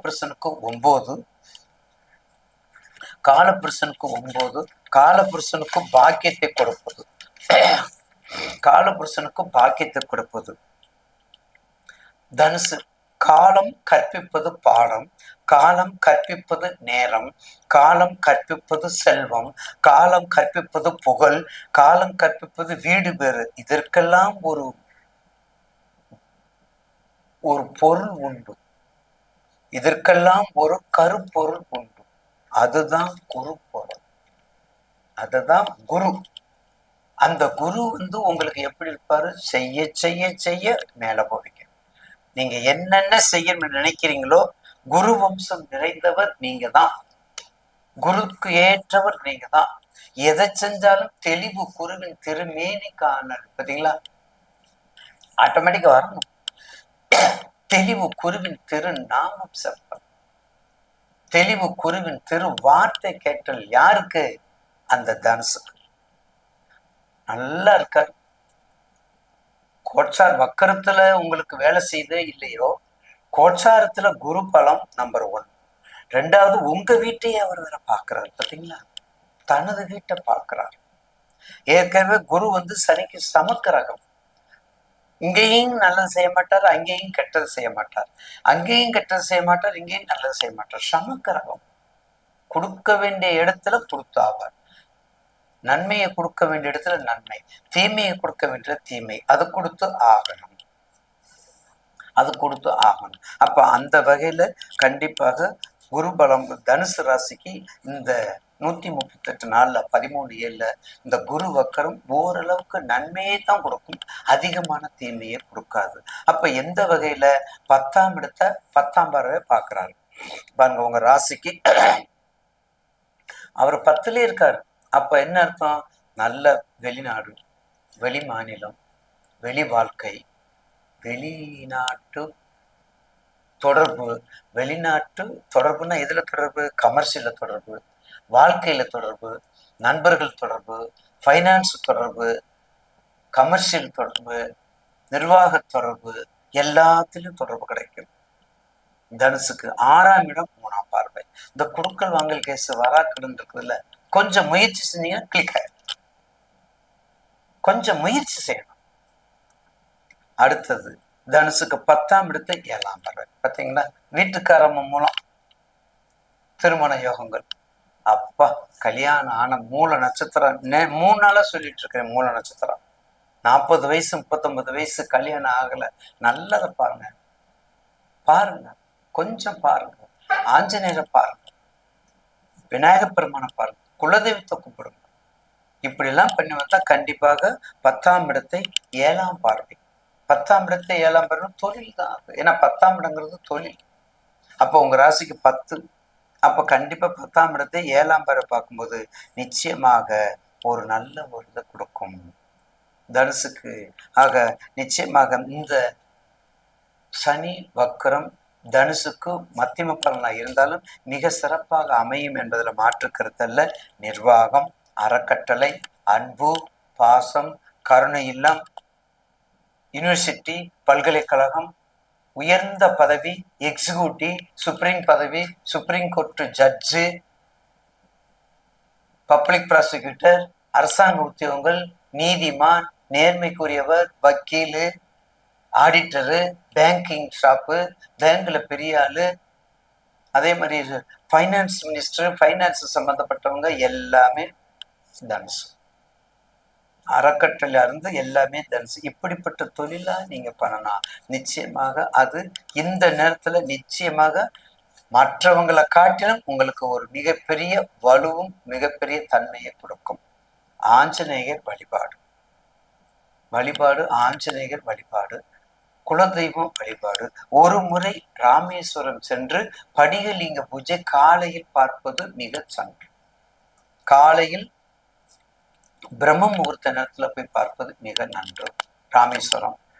காலபுருஷனுக்கு ஒன்பது காலபுருஷனுக்கு ஒன்பது காலபுருஷனுக்கு பாக்கியத்தை கொடுப்பது. காலபுருஷனுக்கு பாக்கியத்தை கொடுப்பது. தனுசு காலம் கற்பிப்பது பாடம் காலம் கற்பிப்பது நேரம் காலம் கற்பிப்பது செல்வம் காலம் கற்பிப்பது புகழ் காலம் கற்பிப்பது வீடு பேறு இதற்கெல்லாம் ஒரு ஒரு பொருள் உண்டு. இதற்கெல்லாம் ஒரு கருப்பொருள் உண்டு. அதுதான் குரு பொருள் அதுதான் குரு. அந்த குரு வந்து உங்களுக்கு எப்படி இருப்பாரு? செய்ய செய்ய செய்ய மேல போவீங்க. நீங்க என்னென்ன செய்யணும்னு நினைக்கிறீங்களோ குரு வம்சம் நிறைந்தவர் நீங்க தான் குருக்கு ஏற்றவர் நீங்க தான் எதை செஞ்சாலும் தெளிவு குருவின் திருமேனி காணல் பாத்தீங்களா ஆட்டோமேட்டிக்கா வரணும். தெளிவு குருவின் திரு நாமம் செப்பல் தெளிவு குருவின் திரு வார்த்தை கேட்டல் யாருக்கு? அந்த தனுசுக்கு. நல்லா இருக்கார் கோட்சார் வக்கரத்துல உங்களுக்கு வேலை செய்தே இல்லையோ? கோட்சாரத்துல குரு பலம் நம்பர் ஒன் ரெண்டாவது உங்க வீட்டையே அவர் வேற பாக்குறாரு பாத்தீங்களா? தனது வீட்டை பார்க்கிறார். ஏற்கனவே குரு வந்து சனிக்கு சமக்கிரகம். இங்கேயும் நல்லது செய்ய மாட்டார் அங்கேயும் கெட்டது செய்ய மாட்டார். அங்கேயும் கெட்டது செய்ய மாட்டார் இங்கேயும் நல்லது செய்ய மாட்டார். சமக்கிரகம். கொடுக்க வேண்டிய இடத்துல கொடுத்தாவார். நன்மையை கொடுக்க வேண்டிய இடத்துல நன்மை தீமையை கொடுக்க வேண்டிய தீமை. அது கொடுத்து ஆகணும். அது கொடுத்து ஆகணும். அப்ப அந்த வகையில கண்டிப்பாக குருபலம் தனுசு ராசிக்கு இந்த நூத்தி முப்பத்தெட்டு நாள்ல பதிமூணு ஏழுல இந்த குரு வக்கரம் ஓரளவுக்கு நன்மையை தான் கொடுக்கும். அதிகமான தீமையை கொடுக்காது. அப்ப எந்த வகையில? பத்தாம் இடத்த பத்தாம் பார்வை பார்க்கிறாரு. பாருங்க உங்க ராசிக்கு அவர் பத்துலயே இருக்காரு. அப்ப என்ன அர்த்தம்? நல்ல வெளிநாடு வெளி மாநிலம் வெளி வாழ்க்கை வெளிநாட்டு தொடர்பு. வெளிநாட்டு தொடர்புன்னா எதுல தொடர்பு? கமர்ஷியல தொடர்பு. வாழ்க்கையில தொடர்பு நண்பர்கள் தொடர்பு ஃபைனான்ஸ் தொடர்பு கமர்ஷியல் தொடர்பு நிர்வாக தொடர்பு எல்லாத்திலும் தொடர்பு கிடைக்கும். தனுசுக்கு ஆறாம் இடம் மூணாம் பார்வை. இந்த குடுக்கல் வாங்கல் கேஸ் வராக்கடன் இருக்குதுல்ல கொஞ்சம் முயற்சி செஞ்சீங்கன்னா கிளிக் ஆயிடும் கொஞ்சம் முயற்சி செய்யணும். அடுத்தது தனுசுக்கு பத்தாம் இடத்தை ஏழாம் பார்வை. பார்த்தீங்களா? வீட்டுக்காரம்ம மூலம் திருமண யோகங்கள். அப்பா கல்யாணம் ஆன மூல நட்சத்திரம். மூணு நாளா சொல்லிட்டு இருக்கிறேன் மூல நட்சத்திரம். நாற்பது வயசு முப்பத்தொன்பது வயசு கல்யாணம் ஆகல. நல்லதை பாருங்க. பாருங்க. கொஞ்சம் பாருங்க. ஆஞ்சநேயரை பாருங்க. விநாயக பெருமானை பாருங்க. குலதெய்வத்தை கும்பிடுங்க. இப்படிலாம் பண்ணி வந்தா கண்டிப்பாக பத்தாம் இடத்தை ஏழாம் பார்வை. பத்தாம் இடத்தை ஏழாம் பார்வை தொழில் தான் அது. ஏன்னா பத்தாம் இடங்கிறது தொழில். அப்போ உங்க ராசிக்கு பத்து அப்போ கண்டிப்பாக பத்தாம் இடத்தை ஏழாம் பேரை பார்க்கும்போது நிச்சயமாக ஒரு நல்ல ஒரு இதை கொடுக்கும். தனுசுக்கு ஆக நிச்சயமாக இந்த சனி வக்கரம் தனுசுக்கு மத்திம பலனாக இருந்தாலும் மிக சிறப்பாக அமையும் என்பதில் மாற்று கருத்தல்ல. நிர்வாகம் அறக்கட்டளை அன்பு பாசம் கருணை இல்லம் யூனிவர்சிட்டி பல்கலைக்கழகம் உயர்ந்த பதவி எக்ஸிக்யூட்டிவ் சுப்ரீம் பதவி supreme court judge public prosecutor அரசாங்க உத்தியோகங்கள் நீதிமான் நேர்மைக்குரியவர் வக்கீலு ஆடிட்டரு பேங்கிங் ஷாப்பு பேங்கில் பெரிய ஆள். அதே மாதிரி ஃபைனான்ஸ் மினிஸ்டர் ஃபைனான்ஸ் சம்மந்தப்பட்டவங்க எல்லாமே தனுசு அறக்கட்டளிலிருந்து எல்லாமே தனுசு இப்படிப்பட்ட தொழிலா நீங்க பண்ணலாம். நிச்சயமாக அது இந்த நேரத்துல நிச்சயமாக மற்றவங்களை காட்டிலும் உங்களுக்கு ஒரு மிகப்பெரிய வலுவும் மிகப்பெரிய தன்மையை கொடுக்கும். ஆஞ்சநேயர் வழிபாடு. வழிபாடு ஆஞ்சநேயர் வழிபாடு குலதெய்வம் வழிபாடு. ஒரு முறை ராமேஸ்வரம் சென்று படிகலிங்க பூஜை காலையில் பார்ப்பது மிக சன்று காலையில் பிரம்ம முகூர்த்த நேரத்துல போய் பார்ப்பது மிக நன்று. ராமேஸ்வரம்.